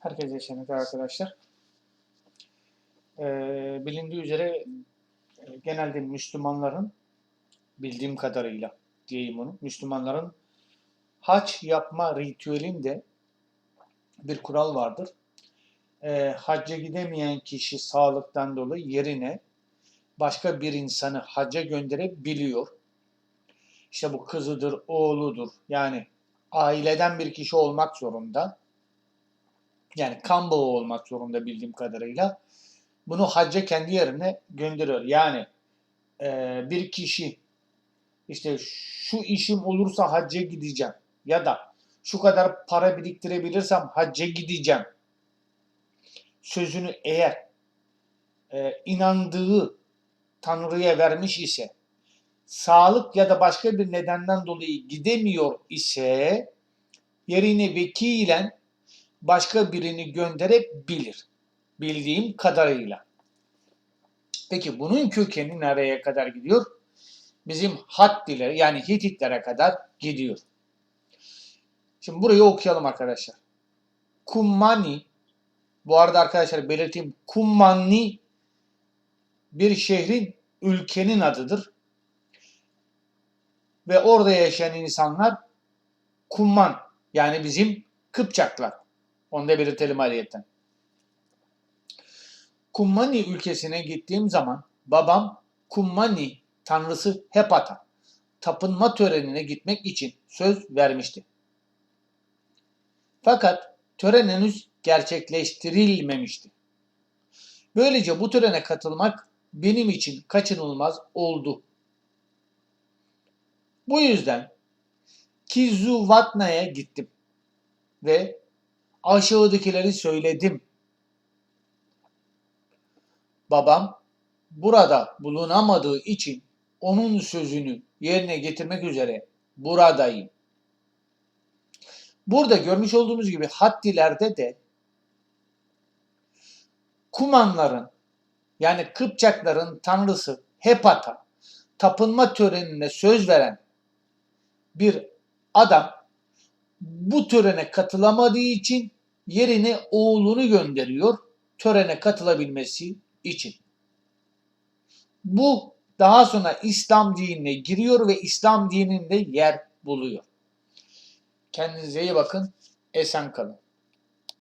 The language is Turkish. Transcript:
Herkese eşenlik arkadaşlar. Ee, bilindiği üzere e, genelde Müslümanların bildiğim kadarıyla diyeyim onu. Müslümanların hac yapma ritüelinde bir kural vardır. Ee, hacca gidemeyen kişi sağlıktan dolayı yerine başka bir insanı hacca gönderebiliyor. İşte bu kızıdır, oğludur. Yani aileden bir kişi olmak zorunda. Yani kan bağı olmak zorunda bildiğim kadarıyla. Bunu hacca kendi yerine gönderiyor. Yani e, bir kişi işte şu işim olursa hacca gideceğim ya da şu kadar para biriktirebilirsem hacca gideceğim sözünü eğer e, inandığı Tanrı'ya vermiş ise sağlık ya da başka bir nedenden dolayı gidemiyor ise yerine vekilen başka birini gönderebilir. Bildiğim kadarıyla. Peki bunun kökeni nereye kadar gidiyor? Bizim Hattiler yani Hititlere kadar gidiyor. Şimdi burayı okuyalım arkadaşlar. Kummani bu arada arkadaşlar belirteyim Kummanni bir şehrin ülkenin adıdır. Ve orada yaşayan insanlar Kumman yani bizim Kıpçaklar. Onu da belirtelim ayrıyetten. Kummani ülkesine gittiğim zaman babam Kummani tanrısı Hepat'a tapınma törenine gitmek için söz vermişti. Fakat tören henüz gerçekleştirilmemişti. Böylece bu törene katılmak benim için kaçınılmaz oldu. Bu yüzden Kizuvatna'ya gittim ve aşağıdakileri söyledim. Babam burada bulunamadığı için onun sözünü yerine getirmek üzere buradayım. Burada görmüş olduğunuz gibi Hattilerde de Kumanların yani Kıpçakların tanrısı Hepat'a tapınma törenine söz veren bir adam bu törene katılamadığı için yerine oğlunu gönderiyor törene katılabilmesi için. Bu daha sonra İslam dinine giriyor ve İslam dininde yer buluyor. Kendinize iyi bakın. Esen kalın.